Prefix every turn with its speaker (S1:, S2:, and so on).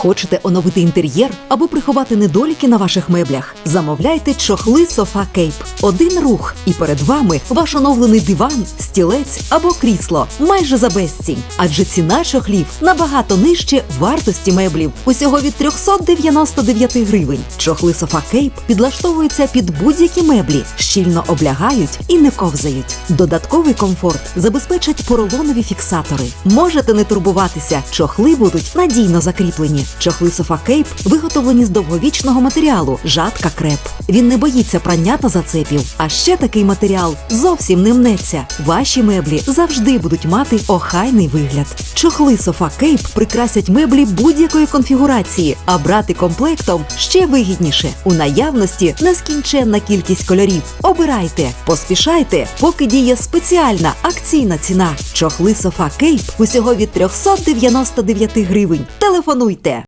S1: Хочете оновити інтер'єр або приховати недоліки на ваших меблях? Замовляйте чохли Софа Кейп. Один рух, і перед вами ваш оновлений диван, стілець або крісло майже за безцінь. Адже ціна чохлів набагато нижче вартості меблів усього від 399 гривень. Чохли Софа Кейп підлаштовуються під будь-які меблі, щільно облягають і не ковзають. Додатковий комфорт забезпечать поролонові фіксатори. Можете не турбуватися, чохли будуть надійно закріплені. Чохли Софа Кейп виготовлені з довговічного матеріалу жатка креп. Він не боїться прання та зацепів. А ще такий матеріал зовсім не мнеться. Ваші меблі завжди будуть мати охайний вигляд. Чохли Софа Кейп прикрасять меблі будь-якої конфігурації, а брати комплектом ще вигідніше. У наявності нескінченна кількість кольорів. Обирайте, поспішайте, поки діє спеціальна акційна ціна. Чохли Софа Кейп усього від 399 гривень. Телефонуйте.